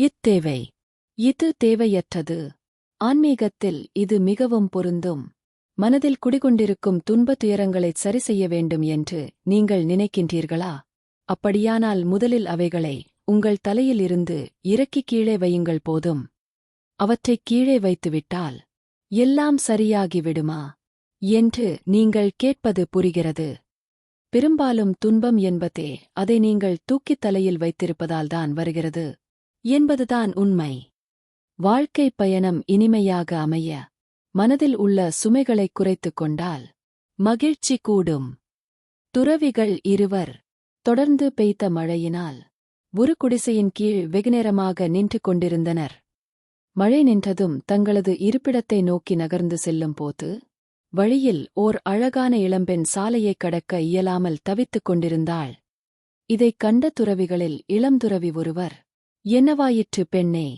இத்தேவை இது தேவையற்றது. ஆன்மீகத்தில் இது மிகவும் பொருந்தும். மனதில் குடிகொண்டிருக்கும் துன்ப துயரங்களைச் சரி செய்ய வேண்டும் என்று நீங்கள் நினைக்கின்றீர்களா? அப்படியானால் முதலில் அவைகளை உங்கள் தலையில் இருந்து இறக்கி கீழே வையுங்கள் போதும். அவற்றைக் கீழே வைத்துவிட்டால் எல்லாம் சரியாகிவிடுமா? என்று நீங்கள் கேட்பது புரிகிறது. பெரும்பாலும் துன்பம் என்பதே அதை நீங்கள் தூக்கித் தலையில் வைத்திருப்பதால்தான் வருகிறது. என்பதுதான் உண்மை. வாழ்க்கை பயணம் இனிமையாக அமைய மனதில் உள்ள சுமைகளைக் குறைத்துக் கொண்டால் மகிழ்ச்சி கூடும். துறவிகள் இருவர் தொடர்ந்து பெய்த மழையினால் ஒரு குடிசையின் கீழ் வெகுநேரமாக நின்று கொண்டிருந்தனர். மழை நின்றதும் தங்களது இருப்பிடத்தை நோக்கி நகர்ந்து செல்லும் போது வழியில் ஓர் அழகான இளம்பெண் சாலையைக் கடக்க இயலாமல் தவித்துக் கொண்டிருந்தாள். இதைக் கண்ட துறவிகளில் இளம்துறவி ஒருவர் என்னவாயிற்று பெண்ணே?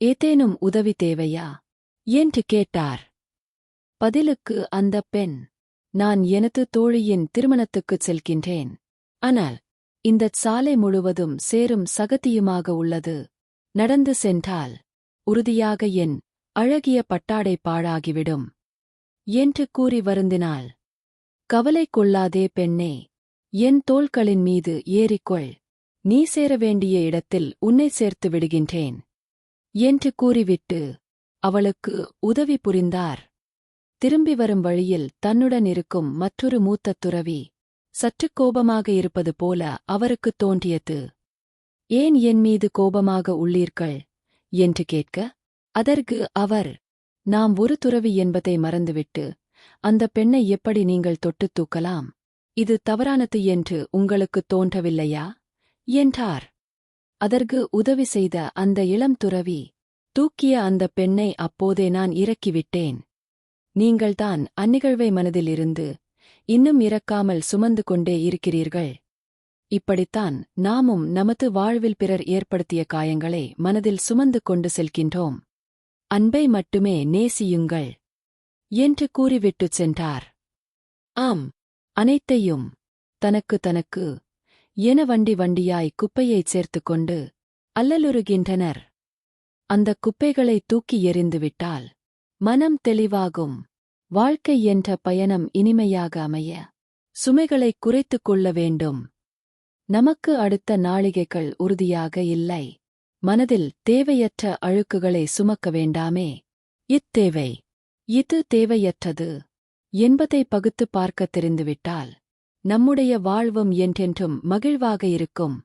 ஏதேனும் உதவி தேவையா? என்று கேட்டார். பதிலுக்கு அந்தப் பெண் நான் எனது தோழியின் திருமணத்துக்குச் செல்கின்றேன். ஆனால் இந்தச் சாலை முழுவதும் சேரும் சகதியுமாக உள்ளது. நடந்து சென்றால் உறுதியாக என் அழகிய பட்டாடை பாழாகிவிடும் என்று கூறி வருந்தினாள். கவலை கொள்ளாதே பெண்ணே என் தோள்களின் மீது ஏறிக்கொள். நீ சேர வேண்டிய இடத்தில் உன்னை சேர்த்து விடுகின்றேன். என்று கூறிவிட்டு அவளுக்கு உதவி புரிந்தார். திரும்பி வரும் வழியில் தன்னுடன் இருக்கும் மற்றொரு மூத்த துறவி சற்றுக் கோபமாக இருப்பது போல அவருக்குத் தோன்றியது. ஏன் என் மீது கோபமாக உள்ளீர்கள்? என்று கேட்க அதற்கு அவர் நாம் ஒரு துறவி என்பதை மறந்துவிட்டு அந்த பெண்ணை எப்படி நீங்கள் தொட்டுத் தூக்கலாம்? இது தவறானது என்று உங்களுக்குத் தோன்றவில்லையா? என்றார். அதற்கு உதவி செய்த அந்த இளம் துறவி தூக்கிய அந்த பெண்ணை அப்போதே நான் இறக்கிவிட்டேன். நீங்கள்தான் அந்நிகழ்வை மனதிலிருந்து இன்னும் இறக்காமல் சுமந்து கொண்டே இருக்கிறீர்கள். இப்படித்தான் நாமும் நமது வாழ்வில் பிறர் ஏற்படுத்திய காயங்களை மனதில் சுமந்து கொண்டு செல்கின்றோம். அன்பை மட்டுமே நேசியுங்கள் என்று கூறிவிட்டுச் சென்றார். ஆம் அனைத்தையும் தனக்கு தனக்கு என வண்டி வண்டியாய் குப்பையைச் சேர்த்துக் கொண்டு அல்லலுருகின்றனர் அந்தக் குப்பைகளை தூக்கி எறிந்துவிட்டால் மனம் தெளிவாகும். வாழ்க்கை என்ற பயணம் இனிமையாக அமைய சுமைகளைக் குறைத்துக் கொள்ள வேண்டும். நமக்கு அடுத்த நாளிகைகள் உறுதியாக இல்லை. மனதில் தேவையற்ற அழுக்குகளை சுமக்க வேண்டாமே. இத்தேவை இது தேவையற்றது. என்பதை பகுத்துப் பார்க்கத் தெரிந்துவிட்டால் நம்முடைய வாழ்வும் என்றென்றும் மகிழ்வாக இருக்கும்.